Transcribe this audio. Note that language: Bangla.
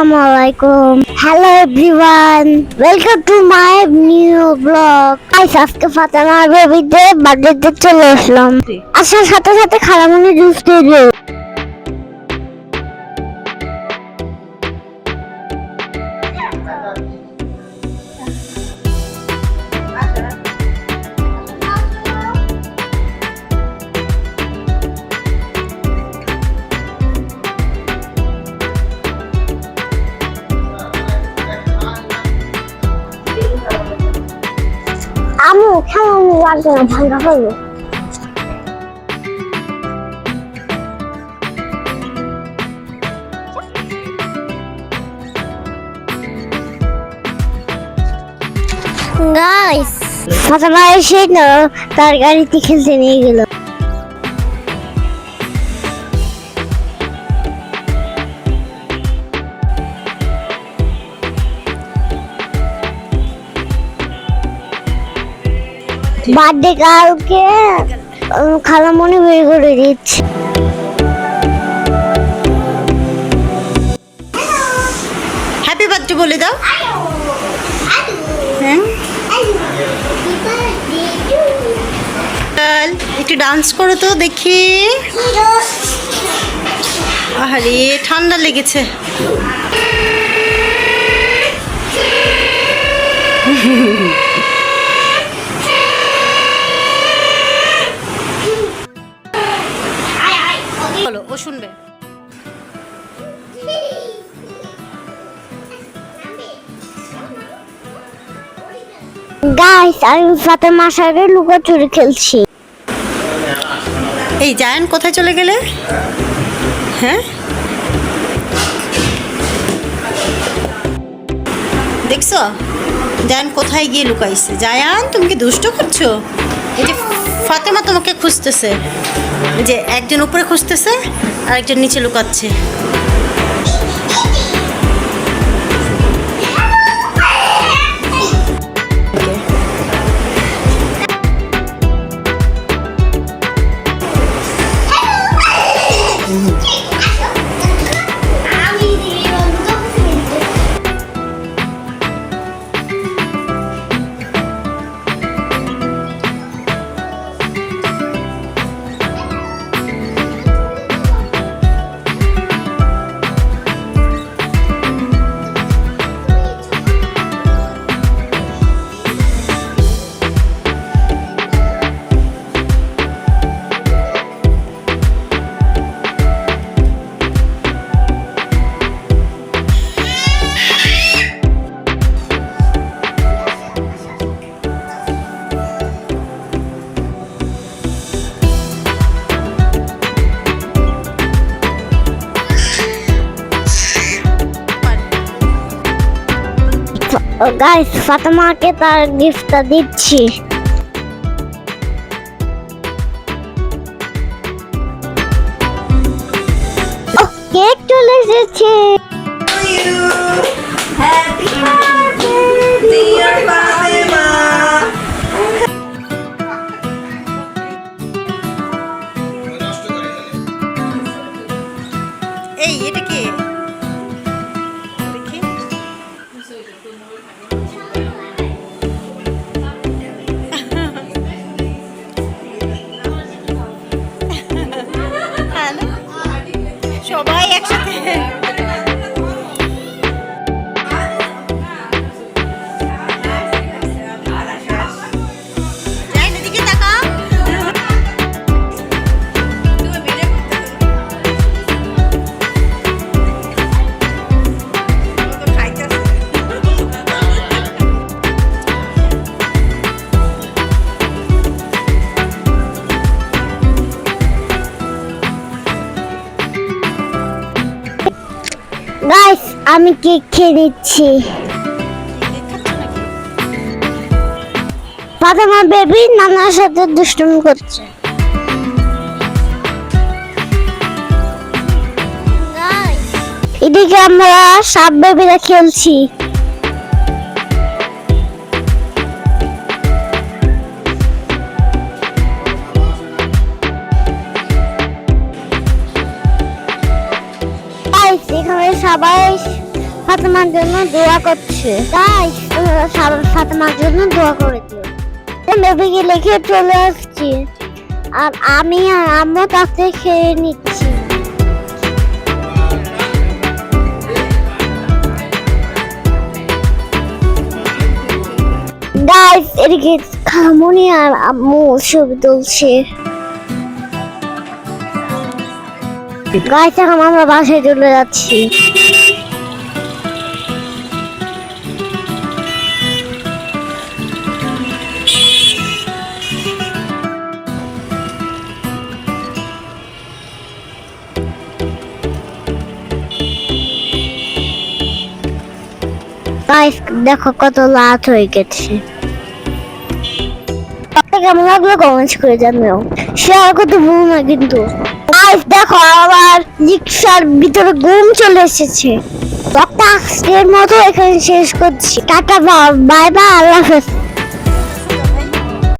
আসসালামু আলাইকুম। Hello everyone welcome to my new blog guys আজকে ফাতেমার বেবিতে বার্থডেতে চলে আসলাম। আসার সাথে সাথে খালামুনি জুস দিয়ে দিও আমু খালামু লাগবে না ভাঙ্গা করব গাইস ফাতেমা এসে না তার গাড়িতে খেলতে নিয়ে গেল। বার্থডে কালকে উম, খালামণি বের করে দিচ্ছে হ্যাপি বার্থডে বলে দাও। হ্যাঁ? একটু ডান্স করো তো দেখি। আরে ঠান্ডা লেগেছে। বলো গাইস আমি ফাতেমার সাথে লুকোচুরি খেলছি। এই জায়ান, কোথায় চলে গেলে? হ্যাঁ? দেখছ? জায়ান কোথায় গিয়ে লুকাইছে? জায়ান, তুমি কি দুষ্ট করছ? এই যে ফাতেমা তোমাকে খুঁজতেছে। যে একজন উপরে খুঁজতেছে আর একজন নিচে লুকাচ্ছে। গাইস ফাতেমাকে তার গিফটটা দিচ্ছি। কেক চলে এসেছে। এই এটা কি? সবাই একসাথে। আমি কেক খেয়ে নিচ্ছি। ফাতেমা বেবি নানার সাথে দুষ্টুমি করছে। এদিকে আমরা সাপ বেবিরা খেলছি। এখানে সবাই ফাতেমার জন্য দোয়া করছে। তাই তোমরা ফাতেমার জন্য দোয়া করে দিও বেবিকে লিখে চলে আসছি। আর আমি আর আম্মু তাতে খেয়ে নিচ্ছি। গাইস এদিকে খামুনি আর আম্মু ছবি তুলছে গাইস এখন আমরা বাসায় চলে যাচ্ছি। দেখো কত লাট হয়ে গেছে। কেমন লাগল কমেন্টস করে জানিও। শেয়ার করতে ভুল না কিন্তু। গাইস দেখো আবার রিক্সার ভিতরে ঘুম চলে এসেছে। মতো এখানে শেষ করছি। টাটা, বাই বাই, আল্লাহ হাফেজ।